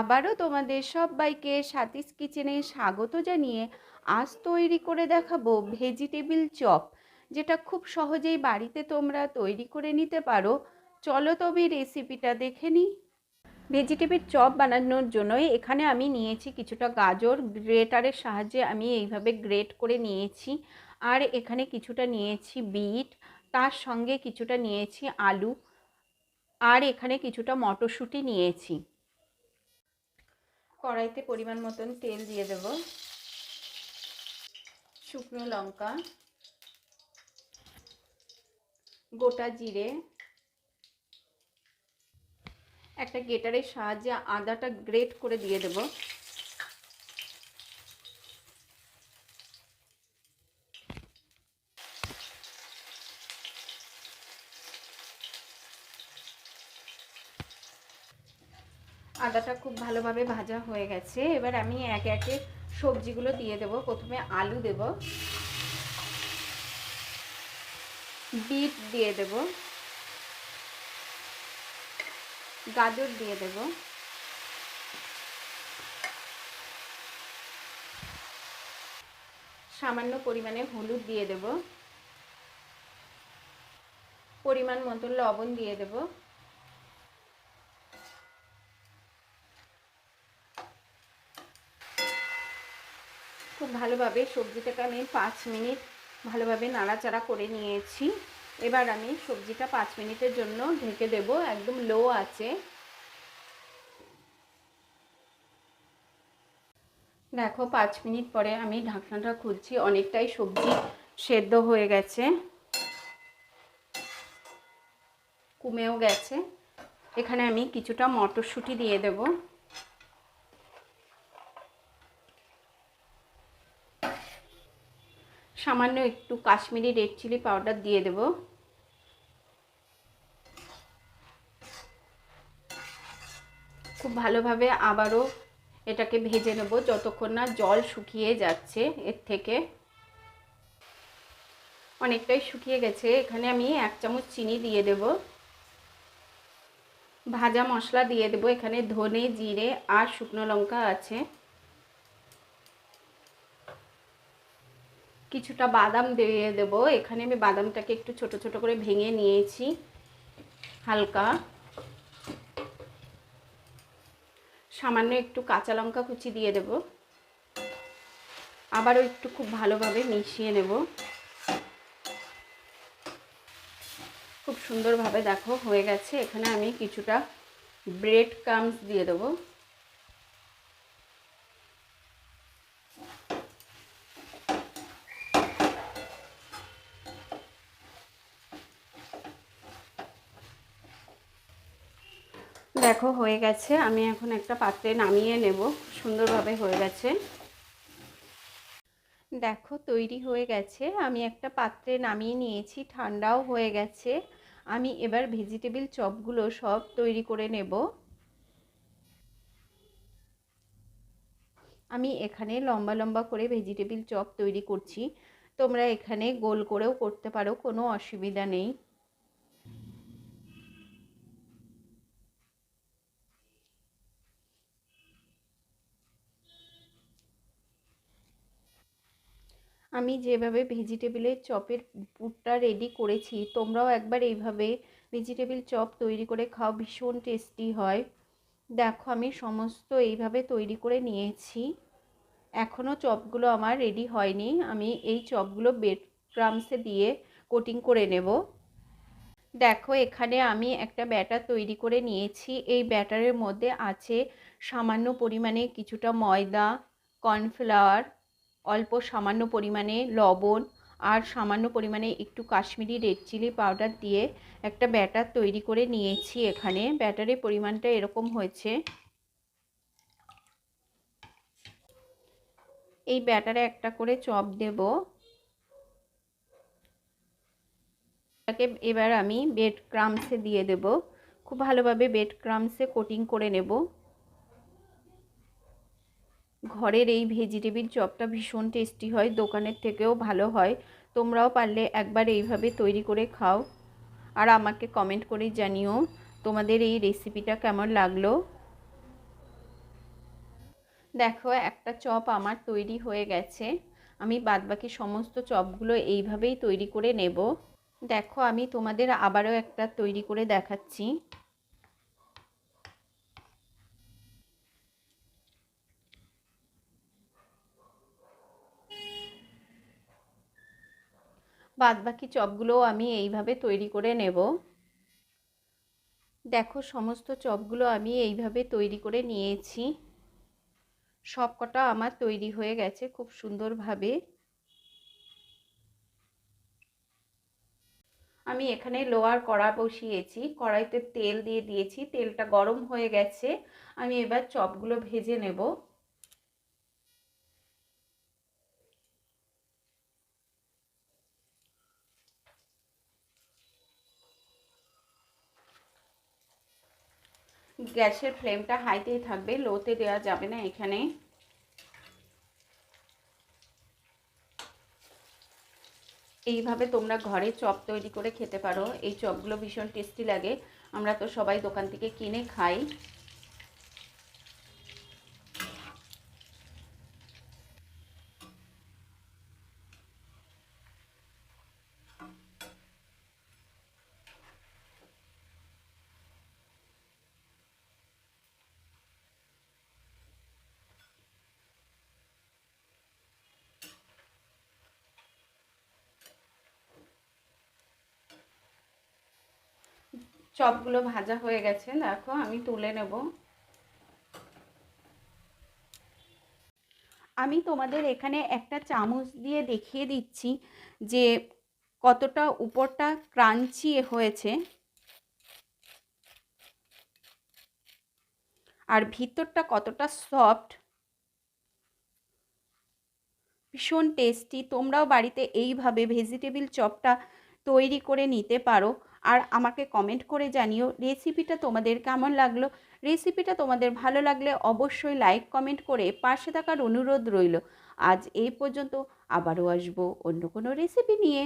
আবারও তোমাদের সবাইকে সাতিস কিচেনে স্বাগত জানিয়ে আজ তৈরি করে দেখাবো ভেজিটেবিল চপ, যেটা খুব সহজেই বাড়িতে তোমরা তৈরি করে নিতে পারো। চলো তবে রেসিপিটা দেখে নিই। ভেজিটেবিল চপ বানানোর জন্যই এখানে আমি নিয়েছি কিছুটা গাজর, গ্রেটারের সাহায্যে আমি এইভাবে গ্রেট করে নিয়েছি। আর এখানে কিছুটা নিয়েছি বিট, তার সঙ্গে কিছুটা নিয়েছি আলু, আর এখানে কিছুটা মটরশুঁটি নিয়েছি। কড়াইতে পরিমাণ মতন তেল দিয়ে দেব। শুকনো লঙ্কা, গোটা জিরে, একটা গেটারের সাহায্যে আদাটা গ্রেট করে দিয়ে দেব। আদাটা খুব ভালোভাবে ভাজা হয়ে গেছে। এবার আমি একে একে সবজিগুলো দিয়ে দেব। প্রথমে আলু দেব। বিট দিয়ে দেব। গাজর দিয়ে দেব। সামান্য পরিমাণে হলুদ দিয়ে দেব। পরিমাণ মতো লবণ দিয়ে দেবো। ভালোভাবে সবজিটাকে আমি পাঁচ মিনিট ভালোভাবে নাড়াচাড়া করে নিয়েছি। এবার আমি সবজিটা পাঁচ মিনিটের জন্য ঢেকে দেব, একদম লো আছে দেখো, পাঁচ মিনিট পরে আমি ঢাকনাটা খুলছি, অনেকটাই সবজি সেদ্ধ হয়ে গেছে। কমেও গেছে। এখানে আমি কিছুটা মটরশুঁটি দিয়ে দেবো। সামান্য একটু কাশ্মীরি রেড চিলি পাউডার দিয়ে দেব। খুব ভালোভাবে আবারও এটাকে ভেজে নেব যতক্ষণ না জল শুকিয়ে যাচ্ছে এর থেকে। অনেকটাই শুকিয়ে গেছে। এখানে আমি এক চামচ চিনি দিয়ে দেব। ভাজা মশলা দিয়ে দেব। এখানে ধনে, জিরে আর শুকনো লঙ্কা আছে। কিছুটা বাদাম দিয়ে দেব। এখানে আমি বাদামটাকে একটু ছোট ছোট করে ভেঙে নিয়েছি, হালকা। সামান্য একটু কাঁচা লঙ্কা কুচি দিয়ে দেব। আবারও একটু খুব ভালোভাবে মিশিয়ে নেব। খুব সুন্দরভাবে দেখো, হয়ে গেছে। এখানে আমি কিছুটা ব্রেড ক্রামস দিয়ে দেবো। দেখো, হয়ে গেছে। আমি এখন একটা পাত্রে নামিয়ে নেব। সুন্দরভাবে হয়ে গেছে। দেখো, তৈরি হয়ে গেছে। আমি একটা পাত্রে নামিয়ে নিয়েছি। ঠান্ডাও হয়ে গেছে। আমি এবার ভেজিটেবিল চপগুলো সব তৈরি করে নেব। আমি এখানে লম্বা লম্বা করে ভেজিটেবিল চপ তৈরি করছি। তোমরা এখানে গোল করেও করতে পারো, কোনো অসুবিধা নেই। আমি যেভাবে ভেজিটেবিলের চপের পুরটা রেডি করেছি, তোমরাও একবার এইভাবে ভেজিটেবিল চপ তৈরি করে খাও, ভীষণ টেস্টি হয়। দেখো, আমি সমস্ত এইভাবে তৈরি করে নিয়েছি। এখনও চপগুলো আমার রেডি হয়নি। আমি এই চপগুলো বেড ক্রামসে দিয়ে কোটিং করে নেব। দেখো, এখানে আমি একটা ব্যাটার তৈরি করে নিয়েছি। এই ব্যাটারের মধ্যে আছে সামান্য পরিমাণে কিছুটা ময়দা কর্নফ্লাওয়ার অল্প সামান্য পরিমাণে লবণ আর সামান্য পরিমাণে একটু কাশ্মীরি রেড চিলি পাউডার দিয়ে একটা ব্যাটার তৈরি করে নিয়েছি এখানে। ব্যাটারের পরিমাণটা এরকম হয়েছে। এই ব্যাটারে একটা করে চপ দেব। এবার আমি বেড ক্রামসে দিয়ে দেব। খুব ভালোভাবে বেড ক্রামসে কোটিং করে নেব। ঘরের এই ভেজিটেবিল চপটা ভীষণ টেস্টি হয়, দোকানের থেকেও ভালো হয়। তোমরাও পারলে একবার এইভাবে তৈরি করে খাও। আর আমাকে কমেন্ট করে জানিও তোমাদের এই রেসিপিটা কেমন লাগল। দেখো, একটা চপ আমার তৈরি হয়ে গেছে। আমি বাদবাকি সমস্ত চপগুলো এইভাবেই তৈরি করে নেব। দেখো, আমি তোমাদের আবারও একটা তৈরি করে দেখাচ্ছি। বাদবাকি চপগুলোও আমি এইভাবে তৈরি করে নেব। দেখো, সমস্ত চপগুলো আমি এইভাবে তৈরি করে নিয়েছি। সব কটা আমার তৈরি হয়ে গেছে খুব সুন্দরভাবে। আমি এখানে লোয়ার কড়া বসিয়েছি, কড়াইতে তেল দিয়ে দিয়েছি, তেলটা গরম হয়ে গেছে। আমি এবার চপগুলো ভেজে নেব। গ্যাসের ফ্লেমটা হাইতেই থাকবে, লোতে দেওয়া যাবে না এখানে। এইভাবে তোমরা ঘরে চপ তৈরি করে খেতে পারো। এই চপগুলো ভীষণ টেস্টি লাগে। আমরা তো সবাই দোকান থেকে কিনে খাই। চপগুলো ভাজা হয়ে গেছে, দেখো আমি তুলে নেব। আমি তোমাদের এখানে একটা চামচ দিয়ে দেখিয়ে দিচ্ছি যে কতটা উপরটা ক্রাঞ্চি হয়েছে। আর ভিতরটা কতটা সফট। ভীষণ টেস্টি, তোমরাও বাড়িতে এইভাবে ভেজিটেবিল চপটা তৈরি করে নিতে পারো। আর আমাকে কমেন্ট করে জানিও রেসিপিটা তোমাদের কেমন লাগল? রেসিপিটা তোমাদের ভালো লাগলে অবশ্যই লাইক কমেন্ট করে পাশে থাকার অনুরোধ রইল। আজ এই পর্যন্ত আবারও আসব অন্য কোনো রেসিপি নিয়ে।